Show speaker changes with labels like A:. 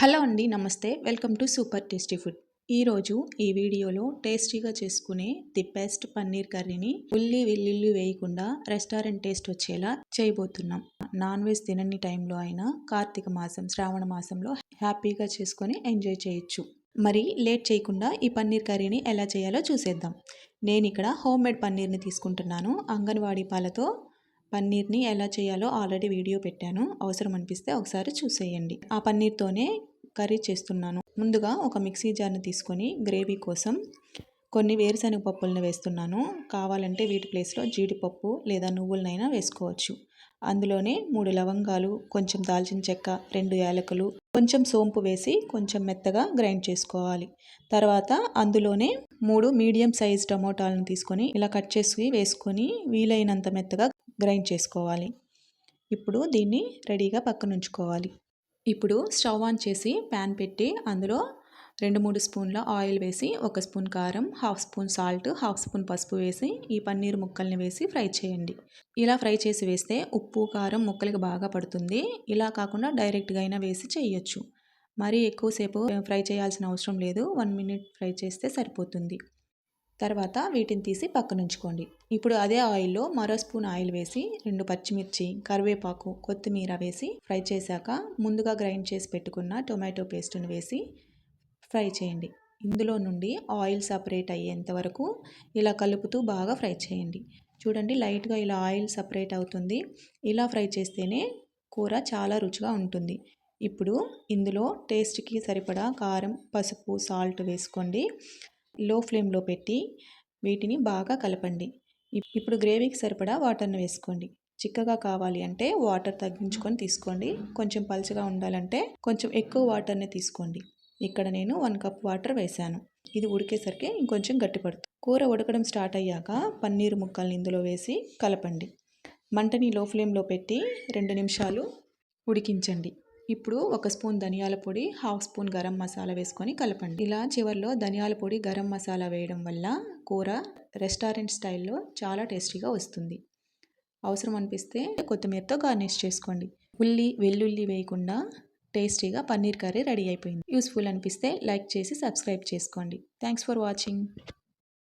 A: Hello అండి నమస్తే. Welcome to super tasty food. ఈరోజు ఈ వీడియోలో టేస్టీగా చేసుకునే ది బెస్ట్ పన్నీర్ కర్రీని ఉల్లి వెల్లుల్లి వేయకుండా రెస్టారెంట్ టేస్ట్ వచ్చేలా చేయబోతున్నాం. నాన్ వెజ్ తినని టైంలో అయినా కార్తీక మాసం శ్రావణ మాసంలో హ్యాపీగా చేసుకొని ఎంజాయ్ చేయొచ్చు. మరి లేట్ చేయకుండా ఈ పన్నీర్ కర్రీని ఎలా చేయాలో చూసేద్దాం. నేను ఇక్కడ హోమ్ మేడ్ పన్నీర్ని తీసుకుంటున్నాను. అంగన్వాడీ పాలతో పన్నీర్ని ఎలా చేయాలో ఆల్రెడీ వీడియో పెట్టాను. అవసరం అనిపిస్తే ఒకసారి చూసేయండి. ఆ పన్నీర్తోనే కర్రీ చేస్తున్నాను. ముందుగా ఒక మిక్సీ జార్ని తీసుకొని గ్రేవీ కోసం కొన్ని వేరుశనగ పప్పులను వేస్తున్నాను. కావాలంటే వీటి ప్లేస్లో జీడిపప్పు లేదా నువ్వులనైనా వేసుకోవచ్చు. అందులోనే మూడు లవంగాలు కొంచెం దాల్చిన చెక్క రెండు యాలకులు కొంచెం సోంపు వేసి కొంచెం మెత్తగా గ్రైండ్ చేసుకోవాలి. తర్వాత అందులోనే మూడు మీడియం సైజ్ టమోటాలను తీసుకొని ఇలా కట్ చేసి వేసుకొని వీలైనంత మెత్తగా గ్రైండ్ చేసుకోవాలి. ఇప్పుడు దీన్ని రెడీగా పక్కన ఉంచుకోవాలి. ఇప్పుడు స్టవ్ ఆన్ చేసి ప్యాన్ పెట్టి అందులో రెండు మూడు స్పూన్ల ఆయిల్ వేసి ఒక స్పూన్ కారం half spoon salt half spoon పసుపు వేసి ఈ పన్నీర్ ముక్కల్ని వేసి ఫ్రై చేయండి. ఇలా ఫ్రై చేసి వేస్తే ఉప్పు కారం ముక్కలకి బాగా పడుతుంది. ఇలా కాకుండా డైరెక్ట్గా అయినా వేసి చేయొచ్చు. మరీ ఎక్కువసేపు ఫ్రై చేయాల్సిన అవసరం లేదు. వన్ మినిట్ ఫ్రై చేస్తే సరిపోతుంది. తర్వాత వీటిని తీసి పక్కన ఉంచుకోండి ఇప్పుడు అదే ఆయిల్లో మరో స్పూన్ ఆయిల్ వేసి రెండు పచ్చిమిర్చి కరివేపాకు కొత్తిమీర వేసి ఫ్రై చేశాక ముందుగా గ్రైండ్ చేసి పెట్టుకున్న టొమాటో పేస్ట్ని వేసి ఫ్రై చేయండి. ఇందులో నుండి ఆయిల్ సపరేట్ అయ్యేంత వరకు ఇలా కలుపుతూ బాగా ఫ్రై చేయండి. చూడండి లైట్గా ఇలా ఆయిల్ సపరేట్ అవుతుంది. ఇలా ఫ్రై చేస్తేనే కూర చాలా రుచిగా ఉంటుంది. ఇప్పుడు ఇందులో టేస్ట్కి సరిపడా కారం పసుపు సాల్ట్ వేసుకోండి. లో ఫ్లేమ్లో పెట్టి వీటిని బాగా కలపండి. ఇప్పుడు గ్రేవీకి సరిపడా వాటర్ని వేసుకోండి. చిక్కగా కావాలి అంటే వాటర్ తగ్గించుకొని తీసుకోండి. కొంచెం పలుచగా ఉండాలంటే కొంచెం ఎక్కువ వాటర్ని తీసుకోండి. ఇక్కడ నేను వన్ కప్ వాటర్ వేశాను ఇది ఉడికేసరికి ఇంకొంచెం గట్టిపడుతుంది కూర ఉడకడం స్టార్ట్ అయ్యాక పన్నీరు ముక్కల్ని ఇందులో వేసి కలపండి. మంటని లో ఫ్లేమ్లో పెట్టి రెండు నిమిషాలు ఉడికించండి. ఇప్పుడు ఒక స్పూన్ ధనియాల పొడి హాఫ్ స్పూన్ గరం మసాలా వేసుకొని కలపండి. ఇలా చివరిలో ధనియాల పొడి గరం మసాలా వేయడం వల్ల కూర రెస్టారెంట్ స్టైల్లో చాలా టేస్టీగా వస్తుంది. అవసరం అనిపిస్తే కొత్తిమీరతో గార్నిష్ చేసుకోండి. ఉల్లి వెల్లుల్లి వేయకుండా టేస్టీగా పన్నీర్ కర్రీ రెడీ అయిపోయింది. యూస్ఫుల్ అనిపిస్తే లైక్ చేసి సబ్స్క్రైబ్ చేసుకోండి. Thanks for watching.